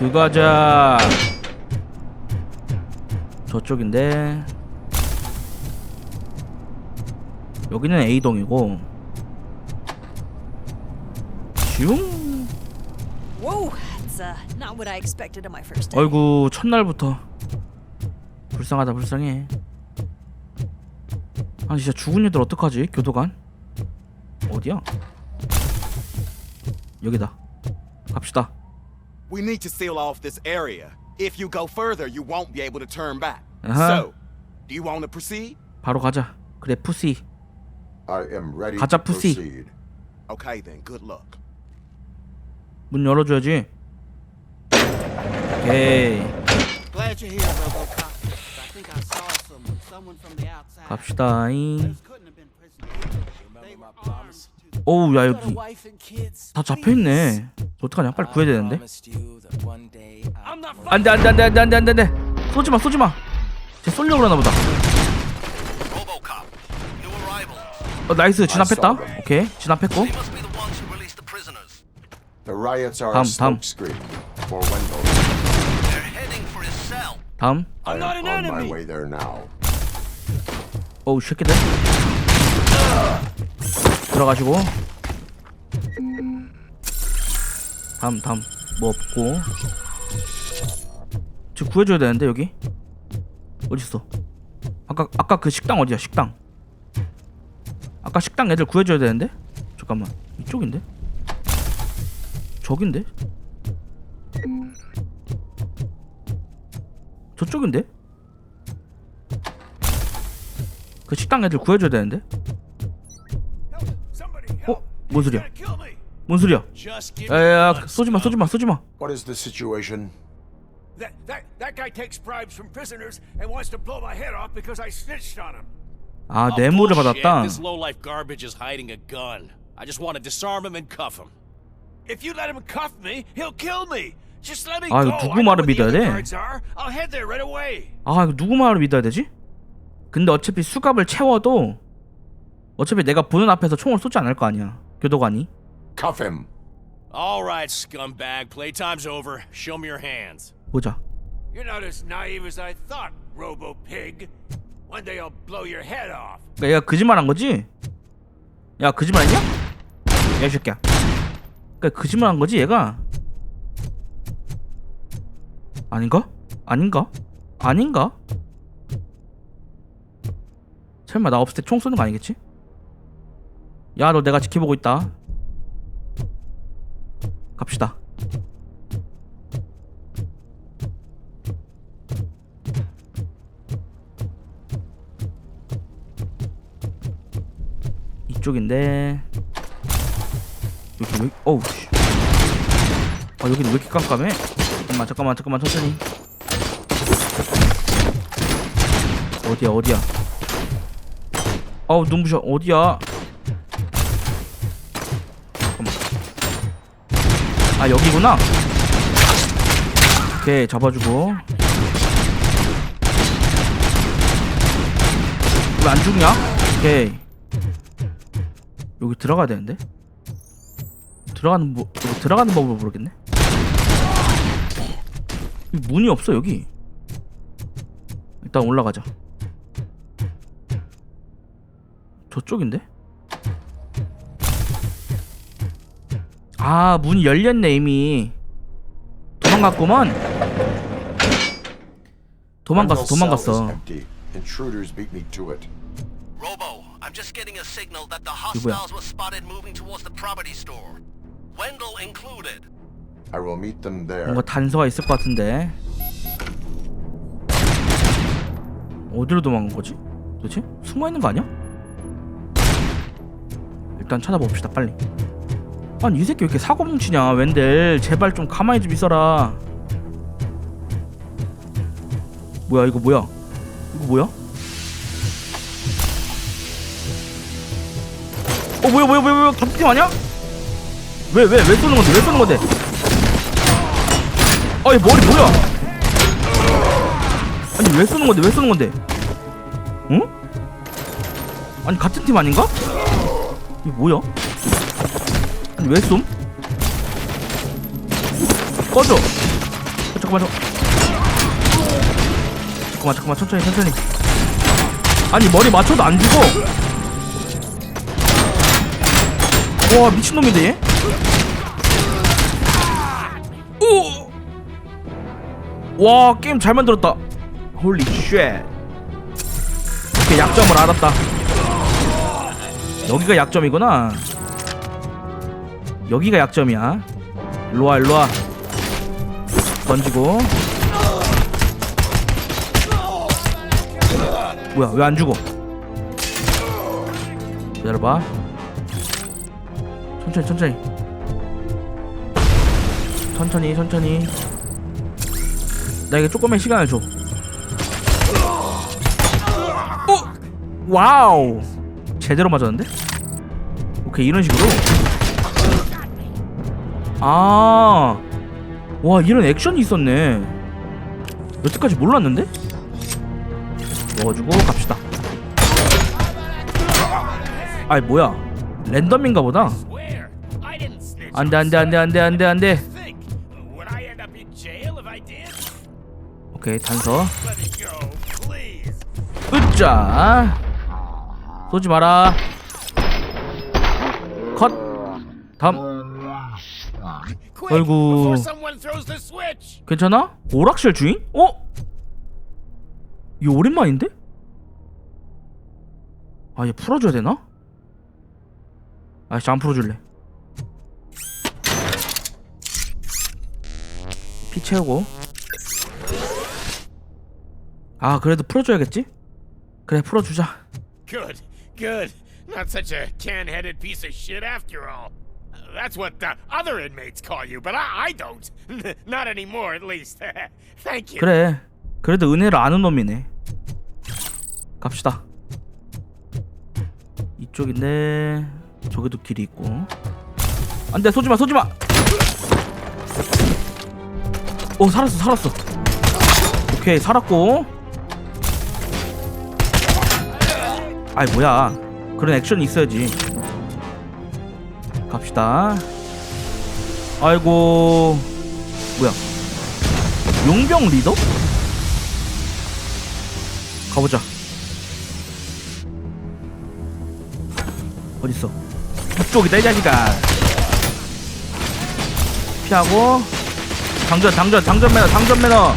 들어가자. 저쪽인데. 여기는 A동이고. 슝. That's uh. 어이구 첫날부터. 불쌍하다 불쌍해. 아 진짜 죽은 애들 어떡하지 교도관? 어디야? 여기다. 갑시다 We need to seal off this area. If you go further, you won't be able to turn back. Uh-huh. So, do you want to proceed? 바로 가자 그래 푸시 I am ready 가짜 to 푸시. proceed. Okay then, good luck. 문 열어줘야지 오케이 Glad you're here, RoboCop. I think I saw some someone from the outside. 갑시다잉 Those couldn't have been prisoners. They were armed to the 어우 야 kids. 다 잡혀있네 어떡하냐 빨리 구해야 되는데 안돼 안돼 안돼 안돼 안돼 안돼 안돼 쏘지마 쏘지마 쟤 쏠려고 그러나 보다 RoboCop, new arrivals. 어 나이스 진압했다. 오케이 진압했고. 다음 there now. 어우 새끼들 들어가시고. 다음 다음. 뭐 없고. 지금 구해줘야 되는데 여기? 어딨어? 아까 아까 그 식당 어디야 식당? 아까 식당 애들 구해줘야 되는데? 잠깐만. 이쪽인데? 저긴데? 저쪽인데? 그 식당 애들 구해줘야 되는데? 어? 뭔 소리야 뭔 소리야 me 쏘지마 쏘지마 쏘지마 What is the situation? That, that, that guy takes bribes from prisoners and wants to blow my head off because I snitched on him. 아 Oh, 뇌물을. 받았다 This low-life garbage is hiding a gun. I just want to disarm him and cuff him. If you let him cuff me, he'll kill me. Just let me 아, go. 이거 누구 I know 말을 where the 믿어야 other 돼? guards are. I'll head there right away. 아 이거 누구 말을 믿어야 되지? 근데 어차피 수갑을 채워도 어차피 내가 보는 앞에서 총을 쏘지 않을 거 아니야 교도관이 Cuff him. All right, scumbag. Playtime's over. Show me your hands. 보자 You're not as naive as I thought, Robo Pig. One day I'll blow your head off. 그러니까 얘가 거짓말한 거지? 야 거짓말했냐? 야이 새끼야 그러니까 거짓말한 거지 얘가 아닌가? 아닌가? 아닌가? 설마 나 없을 때 총 쏘는 거 아니겠지? 야 너 내가 지켜보고 있다. 갑시다. 이쪽인데. 여기 왜 어우 씨. 아 여기는 왜 이렇게 깜깜해? 잠깐만 잠깐만 잠깐만 천천히. 어디야 어디야? 어우 눈부셔 어디야 잠깐만 아 여기구나. 오케이 잡아주고. 왜 안 죽냐? 오케이. 여기 들어가야 되는데? 들어가는 뭐 들어가는 법을 모르겠네. 이 문이 없어 여기. 일단 올라가자. 저쪽인데 아 문이 열렸네 이미 도망갔구만 도망갔어 도망갔어. Intruders beat me to it. Robo, I'm just getting a signal that the hostiles were spotted moving towards the property store. Wendell included. I will meet them there. 뭔가 단서가 있을 것 같은데 어디로 도망간 거지? 도대체? 숨어 있는 거 아니야? 일단 찾아봅시다 빨리 아니 이 새끼 왜 이렇게 사고 뭉치냐 웬델 제발 좀 가만히 좀 있어라 뭐야 이거 뭐야 이거 뭐야? 어 뭐야 뭐야 뭐야 뭐야 같은 팀 아니야? 왜왜 왜 쏘는 건데 왜 쏘는 건데 아이 머리 뭐야? 아니 왜 쏘는 건데 왜 쏘는 건데? 응? 아니 같은 팀 아닌가? 이게 뭐야? 왜 쏨? 꺼져. 잠깐만 잠깐만 잠깐만. 천천히 천천히. 아니 머리 맞춰도 안 죽어. 와 미친놈인데 얘? 오! 와 게임 잘 만들었다. 홀리 쉣 오케이 약점을 알았다. 여기가 약점이구나 여기가 약점이야. 일로와 일로와. 던지고. 뭐야 왜 안 죽어? 기다려봐. 천천히 천천히. 천천히 천천히. 나에게 조금의 시간을 줘. 어? 와우. 제대로 맞았는데? 오케이 이런 식으로 아, 와 이런 액션이 있었네. 여태까지 몰랐는데? 넣어주고 갑시다. 아이 뭐야? 랜덤인가 보다. 안돼 안돼 안돼 안돼 안돼 안돼. 오케이 단서. 으짜. 쏘지 마라. 컷. 다음. 아이고. 괜찮아? 오락실 주인? 어? 이거 오랜만인데? 아, 얘 풀어줘야 되나? 아씨, 안 풀어줄래. 피 채우고. 아, 그래도 풀어줘야겠지? 그래, 풀어주자. Good, good. Not such a can-headed piece of shit after all. That's what the other inmates call you, but I, I don't. Not anymore, at least. Thank you. 그래. 그래도 은혜를 아는 놈이네. 갑시다. 이쪽인데 저기도 길이 있고. 안돼 쏘지마 쏘지마. 오 살았어 살았어. 오케이 살았고. 아이 뭐야. 그런 액션이 있어야지. 갑시다. 아이고 뭐야. 용병 리더? 가보자. 어딨어? 이쪽이다 이 자식아. 피하고 당전 당전 당전 매너 당전 매너.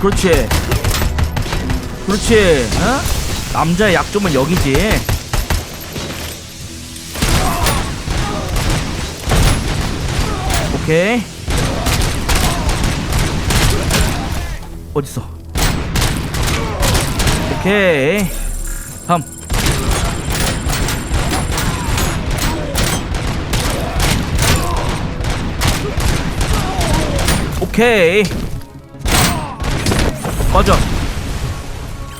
그렇지. 그렇지. 어? 남자의 약점은 여기지. 오케이. 어딨어? 오케이. 다음. 오케이. 꺼져.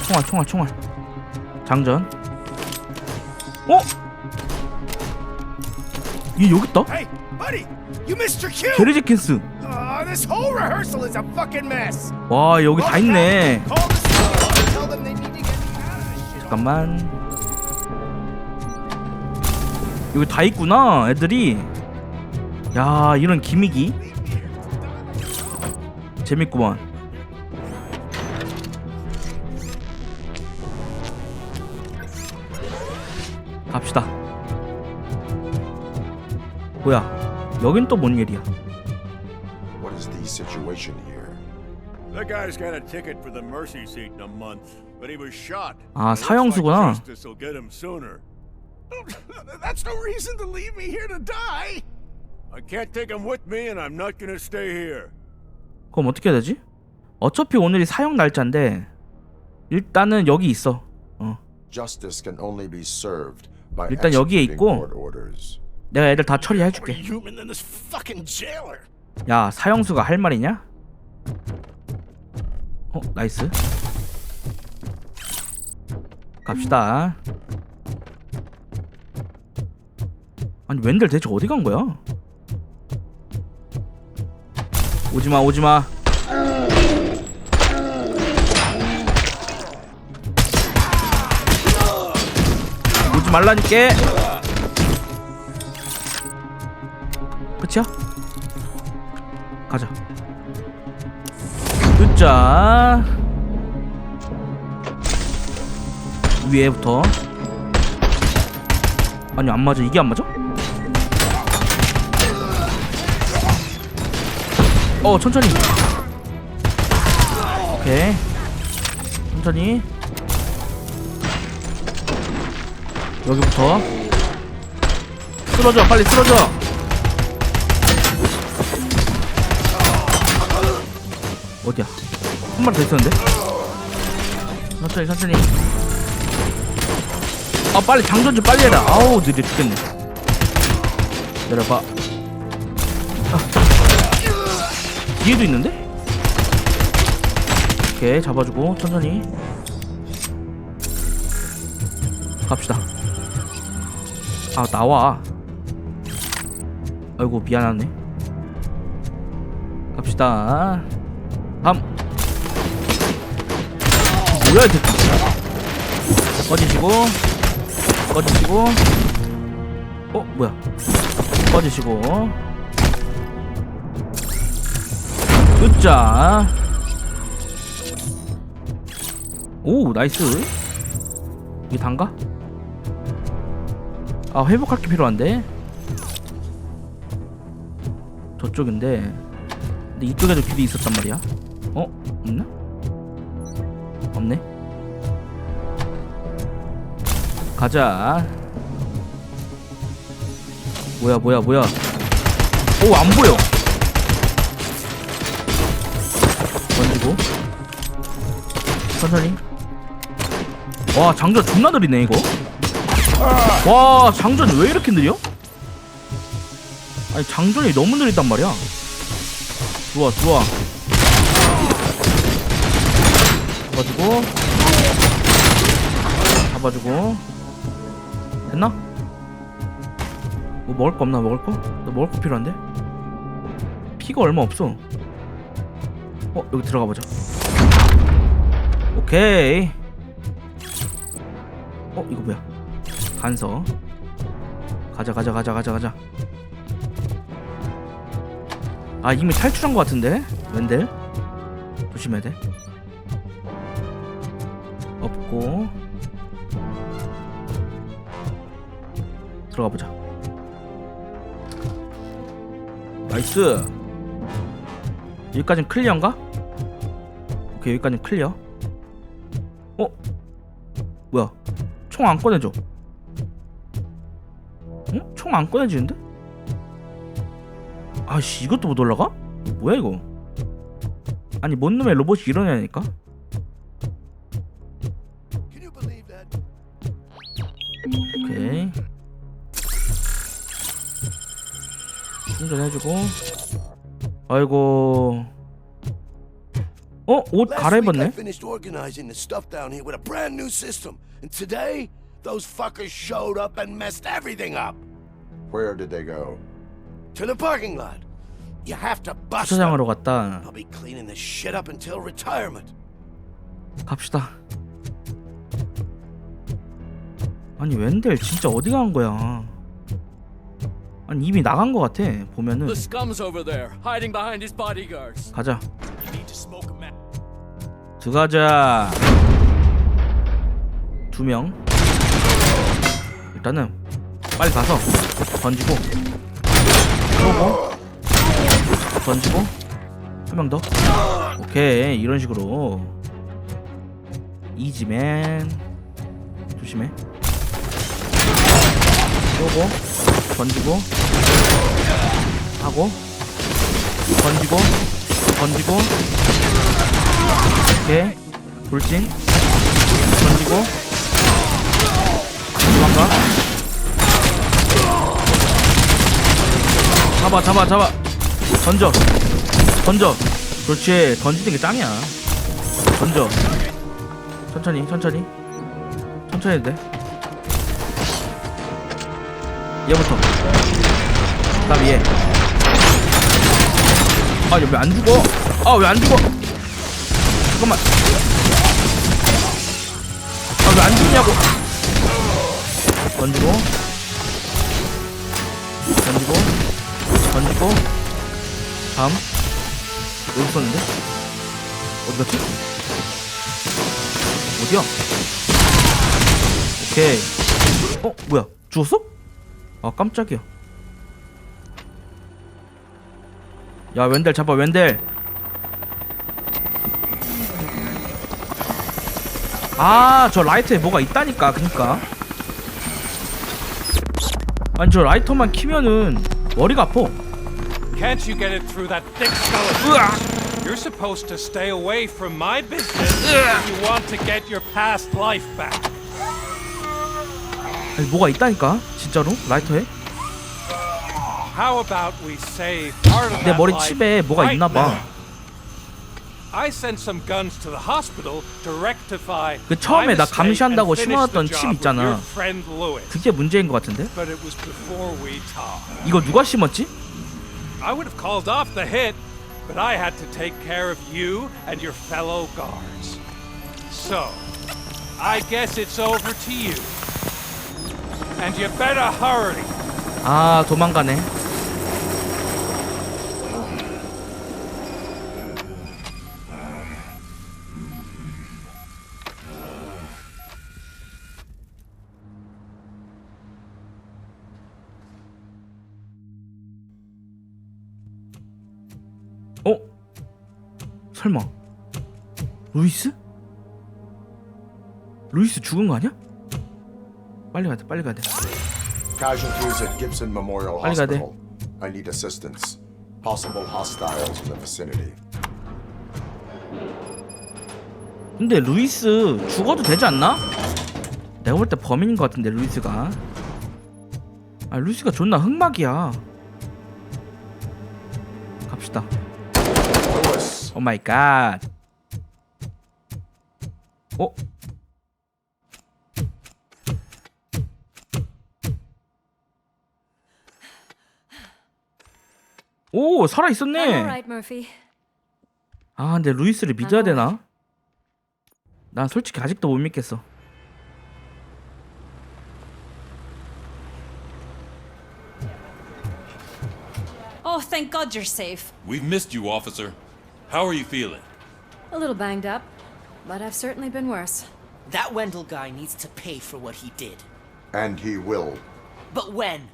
총알, 총알, 총알. 장전. 어? 얘 여기 있다. Hey, buddy, you missed your cue. 게리 제킨스. Uh, this whole rehearsal is a fucking mess. 와 여기 다 있네. Call the staff and tell them they need to get me out of this shit. 잠깐만. 여기 다 있구나 애들이. 야 이런 기믹이 재밌구만. 갑시다. 뭐야? 여긴 또 뭔 일이야? What is the situation here? That guy's got a ticket for the mercy seat in a month, but he was shot. 아, 사형수구나. Like justice will get him sooner. That's no reason to leave me here to die. I can't take him with me, and I'm not gonna stay here. 그럼 어떻게 해야 되지? 어차피 오늘이 사형 날짜인데 일단은 여기 있어. 어. Justice can only be served 일단 여기에 있고. 내가 애들 다 처리해줄게. 야 사형수가 할 말이냐? 어 나이스. 갑시다. 아니 웬들 대체 어디 간 거야? 오지마 오지마. 오지 말라니까. 끝이야? 가자. 으짜 위에부터. 아니 안 맞아. 이게 안 맞아? 어 천천히. 오케이. 천천히 여기부터. 쓰러져 빨리 쓰러져. 어디야? 한 마리 더 있었는데? 천천히 천천히. 아 빨리 장전 좀 빨리 해라. 아우 느려 죽겠네. 내려봐. 아. 뒤에도 있는데? 오케이 잡아주고 천천히 갑시다. 아 나와. 아이고 미안하네. 갑시다. 다음 뭐야 이 새끼. 꺼지시고 꺼지시고. 어 뭐야. 꺼지시고. 으짜. 오 나이스. 이게 단가? 아 회복할 게 필요한데? 저쪽인데. 근데 이쪽에도 길이 있었단 말이야. 어? 없나? 없네? 가자. 뭐야 뭐야 뭐야? 오 안 보여. 던지고. 천천히. 와 장전 존나 느리네 이거 와 장전 왜 이렇게 느려? 아니 장전이 너무 느리단 말이야 좋아 좋아 잡아주고 잡아주고 됐나? 뭐 먹을 거 없나 먹을 거? 나 먹을 거 필요한데? 피가 얼마 없어 어 여기 들어가 보자 오케이 어 이거 뭐야 간서. 가자 가자 가자 가자 가자. 아 이미 탈출한 것 같은데? 웬들? 조심해야 돼. 없고. 들어가 보자. 나이스! 여기까진 클리어인가? 오케이 여기까진 클리어. 어? 뭐야? 총 안 꺼내줘. 응? 총 안 꺼내지는데? 아씨 이것도 못 올라가? 뭐야 이거 아니 뭔 놈의 로봇이 이러냐니까 오케이 충전해주고 아이고 어? 옷 갈아입었네? today, those fuckers showed up and messed everything up. Where did they go? To the parking lot. You have to bust them. 주차장으로 갔다 I'll be cleaning this shit up until retirement. 갑시다 아니 웬델 진짜 어디 간 거야 아니 이미 나간 거 같아 보면은 scum's over there, hiding behind his bodyguards. 가자 들어가자 두 명 일단은 빨리 가서 던지고. 쏘고 던지고. 한 명 더? 오케이 이런 식으로. 이지맨. 조심해. 쏘고 던지고. 하고 던지고 던지고. 오케이 돌진. 던지고 잡아 잡아 잡아 던져 던져 그렇지 던지는 게 짱이야 던져 천천히 천천히 천천히 해도 돼 얘부터 그다음 얘 아, 얘왜안 죽어? 아, 왜 안 죽어? 잠깐만. 아, 왜 안 죽냐고. 던지고. 던지고. 던지고 다음. 여기 있었는데? 어디 갔지? 어디야? 오케이. 어 뭐야? 죽었어? 아 깜짝이야. 야 웬델 잡아 웬델. 아 저 라이트에 뭐가 있다니까 그니까. 아니 저 라이터만 키면은 머리가 아파 Can't you get it through that thick? 으악 You're supposed to stay away from my business if you want to get your past life back. 아니 뭐가 있다니까 진짜로 라이터에 How about we save part of 내 that 머리 life 칩에 뭐가 right 있나 봐. now? I sent some guns to the hospital to rectify 그 처음에 my 나 mistake 감시한다고 and finish 심어놨던 the 칩 job with 있잖아. your friend Lewis. 그게 문제인 것 같은데 But it was before we talked. 이거 누가 심었지? I would have called off the hit, but I had to take care of you and your fellow guards. So, I guess it's over to you. And you better hurry. 아 도망가네 설마 루이스? 루이스 죽은 거 아니야? 빨리 가야 돼 빨리 가야 돼 Casualties at Gibson Memorial 빨리 가야 돼. Hospital. I need assistance. Possible hostiles in the vicinity. 근데 루이스 죽어도 되지 않나? 내가 볼 때 범인인 것 같은데 루이스가 아 루이스가 존나 흑막이야 오 마이 갓 어? 오 살아 있었네 alright, Murphy. 아 근데 루이스를 믿어야 되나? 난 솔직히 아직도 못 믿겠어 Oh, thank God you're safe. We've missed you, officer. How are you feeling? A little banged up, but I've certainly been worse. That Wendell guy needs to pay for what he did. and he will. But when?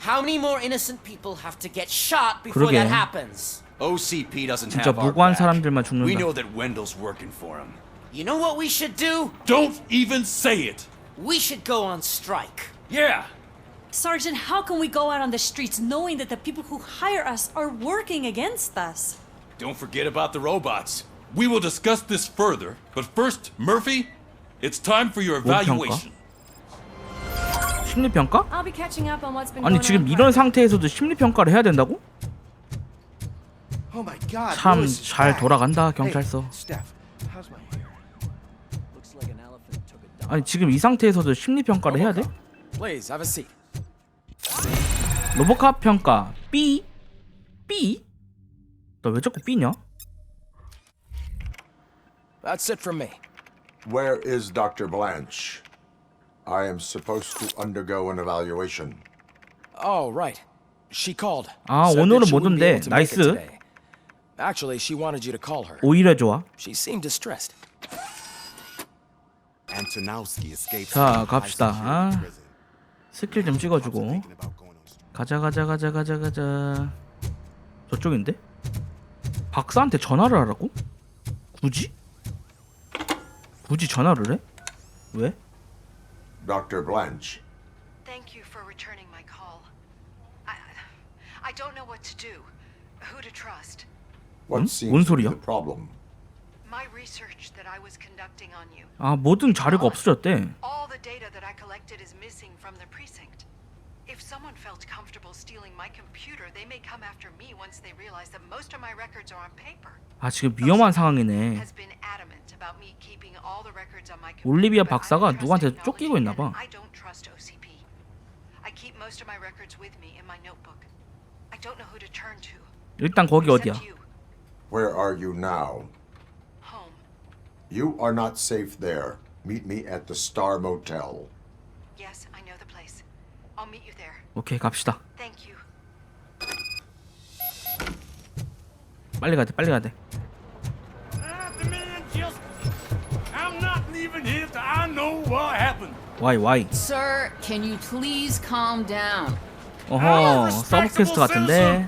How many more innocent people have to get shot before 그러게. that happens? OCP doesn't 진짜 have our 무고한 back. 사람들만 We 죽는다 know that Wendell's working for him. You know what we should do? Don't even say it! We should go on strike. Yeah! Sergeant, how can we go out on the streets knowing that the people who hire us are working against us? Don't forget about the robots. We will discuss this further, but first, Murphy, it's time for your 뭐 evaluation. 심리평가? I'll be catching up on what's been 아니 going 지금 on. 이런 상태에서도 심리평가를 해야 된다고? Oh my God. 참잘 돌아간다 경찰서 Steph, how's my hair? Looks like an elephant took a dump. 아니 지금 이 상태에서도 심리평가를 해야 돼? Please, have a seat. 로보캅 평가 B B? 너왜 자꾸 B냐? That's it from me. Where is Dr. Blanche? I am supposed to undergo an evaluation. Oh, right. She called. 아 Said that 오늘은 she 못 wouldn't be 온대 able to make it 나이스 today. Actually, she wanted you to call her. 오히려 좋아 She seemed distressed. Antonowski escaped 자 갑시다 아. 스킬 좀 찍어주고. 가자 가자 가자 가자 가자 저쪽인데? 박사한테 전화를 하라고? 굳이? 굳이 전화를 해? 왜? Dr. Blanche, Thank you for returning my call. I I don't know what to do. Who to trust. what 응? seems 뭔 to be 소리야? the problem? My research that I was conducting on you. 아 모든 자료가 없어졌대 All the data that I collected is missing from the precinct. If someone felt comfortable stealing my computer, they may come after me once they realize that most of my records are on paper. 아 지금 위험한 상황이네 Has been adamant about me keeping all the records on my computer. 올리비아 but I 박사가 don't trust 누구한테 technology 쫓기고 있나 봐. and I don't trust OCP. I keep most of my records with me in my notebook. I don't know who to turn to. 일단 거기 어디야? Except you. Where are you now? Home. You are not safe there. Meet me at the Star Motel. Yes, 오케이 갑시다. 빨리 가야 돼. 빨리 가야 돼. Why why? Sir, can you please calm down? 어허, 서브 퀘스트 같은데.